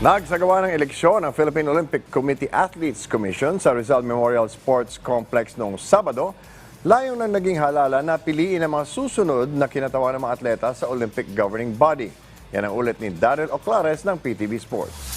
Nagsagawa ng eleksyon ang Philippine Olympic Committee Athletes Commission sa Rizal Memorial Sports Complex noong Sabado. Layo ng naging halala na piliin ang mga susunod na kinatawa ng mga atleta sa Olympic Governing Body. Yan ang ulit ni Daryl Oclares ng PTV Sports.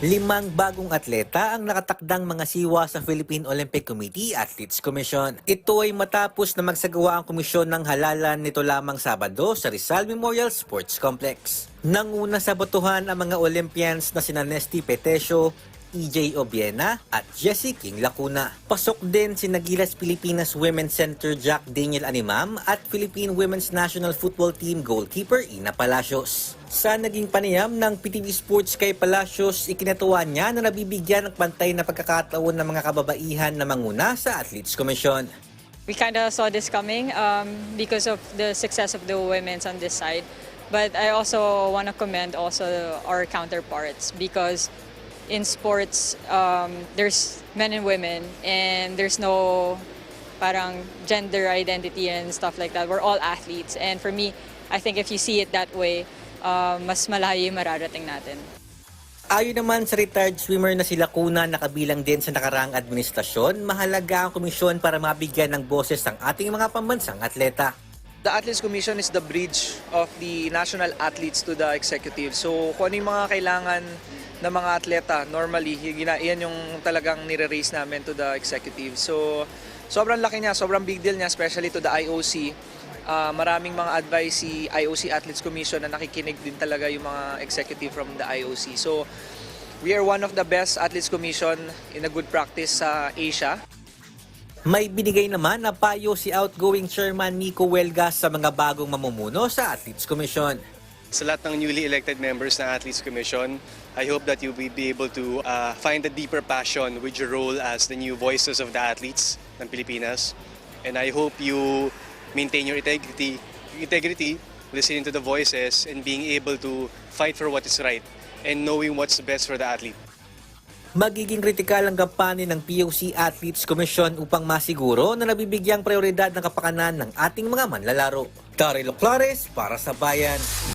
Limang bagong atleta ang nakatakdang mga siwa sa Philippine Olympic Committee Athletes Commission. Ito ay matapos na magsagawa ang komisyon ng halalan nito lamang Sabado sa Rizal Memorial Sports Complex. Nanguna sa botohan ang mga Olympians na sina Nesty Petesio, EJ Obiena at Jessie King Lacuna. Pasok din si Nagilas Pilipinas Women's Center Jack Daniel Animam at Philippine Women's National Football Team goalkeeper Ina Palacios. Sa naging panayam ng PTV Sports kay Palacios, ikinatuwa niya na nabibigyan ng pantay na pagkakataon ng mga kababaihan na manguna sa Athletes Commission. we kind of saw this coming um, because of the success of the women's on this side. But I also want to commend also our counterparts because in sports um, there's men and women and there's no parang gender identity and stuff like that. We're all athletes and for me, I think if you see it that way, uh, mas malayo yung mararating natin. Ayon naman sa retired swimmer na sila Kuna na kabilang din sa nakaraang administrasyon, mahalaga ang komisyon para mabigyan ng boses ang ating mga pambansang atleta. The Athletes Commission is the bridge of the national athletes to the executive. So kung ano yung mga kailangan ng mga atleta, normally, yan yung talagang nire-raise namin to the executive. So sobrang laki niya, sobrang big deal niya, especially to the IOC. Ah, maraming mga advice si IOC Athletes Commission na nakikinig din talaga yung mga executive from the IOC. So we are one of the best Athletes Commission in a good practice sa Asia. May binigay naman na payo si outgoing chairman Nico Huelgas sa mga bagong mamumuno sa Athletes Commission. Sa lahat ng newly elected members ng Athletes Commission, I hope that you will be able to uh, find a deeper passion with your role as the new voices of the athletes ng Pilipinas. And I hope you maintain your integrity, integrity, listening to the voices and being able to fight for what is right and knowing what's best for the athlete. Magiging kritikal ang kampanya ng POC Athletes Commission upang masiguro na nabibigyang prioridad ng kapakanan ng ating mga manlalaro. Daryl Clares para sa Bayan.